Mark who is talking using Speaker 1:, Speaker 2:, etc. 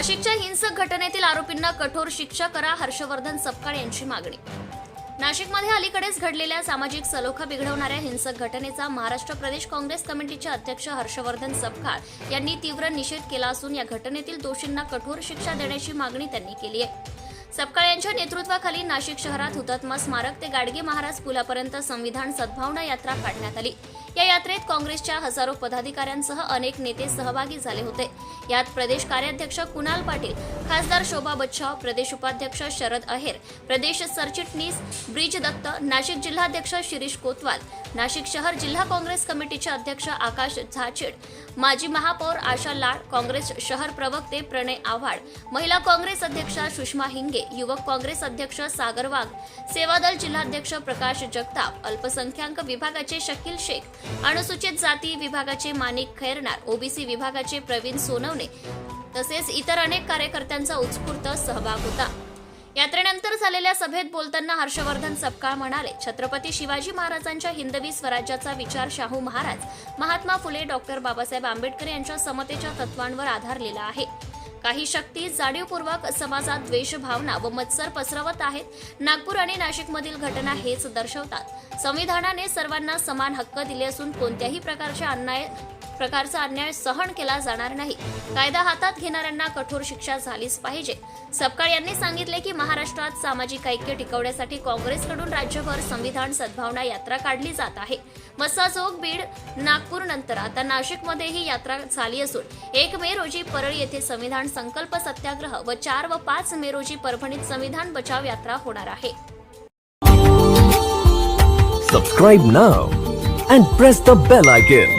Speaker 1: नाशिकच्या हिंसक घटनेतील आरोपींना कठोर शिक्षा करा हर्षवर्धन सपकाळ यांची मागणी. नाशिकमध्ये अलीकडेच घडलेल्या सामाजिक सलोखा बिघडवणाऱ्या हिंसक घटनेचा महाराष्ट्र प्रदेश काँग्रेस कमिटीचे अध्यक्ष हर्षवर्धन सपकाळ यांनी तीव्र निषेध केला असून या घटनेतील दोषींना कठोर शिक्षा देण्याची मागणी त्यांनी केली आहे. सपकाळ यांच्या नेतृत्वाखाली नाशिक शहरात हुतात्मा स्मारक ते गाडगे महाराज पुलापर्यंत संविधान सद्भावना यात्रा काढण्यात आली. या यात्रेत काँग्रेसच्या हजारो पदाधिकाऱ्यांसह अनेक नेते सहभागी झाले होते. यात प्रदेश कार्याध्यक्ष कुणाल पाटील खासदार शोभा बच्छाव प्रदेश उपाध्यक्ष शरद अहेर प्रदेश सरचिटणीस ब्रिज दत्त नाशिक जिल्हाध्यक्ष शिरीष कोतवाल नाशिक शहर जिल्हा काँग्रेस कमिटीचे अध्यक्ष आकाश झाचिड माजी महापौर आशा लाड काँग्रेस शहर प्रवक्ते प्रणय आव्हाड महिला काँग्रेस अध्यक्षा सुषमा हिंगे युवक काँग्रेस अध्यक्ष सागर वाघ सेवादल जिल्हाध्यक्ष प्रकाश जगताप अल्पसंख्याक विभागाचे शकील शेख अनुसूचित जाती विभागाचे मानिक खैरनार ओबीसी विभागाचे प्रवीण सोनवणे तसेच इतर अनेक कार्यकर्त्यांचा उत्स्फूर्त सहभाग होता. यात्रेनंतर झालेल्या सभेत बोलताना हर्षवर्धन सपकाळ म्हणाले छत्रपती शिवाजी महाराजांच्या हिंदवी स्वराज्याचा विचार शाहू महाराज महात्मा फुले डॉक्टर बाबासाहेब आंबेडकर यांच्या समतेच्या तत्वांवर आधारलेला आहे. काही शक्ती जाणीवपूर्वक समाजात द्वेष भावना व मत्सर पसरवत आहेत. नागपूर आणि नाशिकमधील घटना हेच दर्शवतात. संविधानाने सर्वांना समान हक्क दिले असून कोणत्याही प्रकारच्या अन्याय प्रकारचा अन्याय सहन केला जाणार नाही. कायदा हातात घेणाऱ्यांना कठोर शिक्षा झालीच पाहिजे. सपकाळ यांनी सांगितले की महाराष्ट्रात सामाजिक ऐक्य टिकवण्यासाठी काँग्रेसकडून राज्यभर संविधान सद्भावना यात्रा काढली जात आहे. मस्साजोग बीड नागपूर नंतर आता नाशिकमध्ये ही यात्रा झाली असून एक मे रोजी परळी येथे संविधान संकल्प सत्याग्रह व चार व पाच मे रोजी परभणीत संविधान बचाव यात्रा होणार आहे.
Speaker 2: Subscribe now and press the bell icon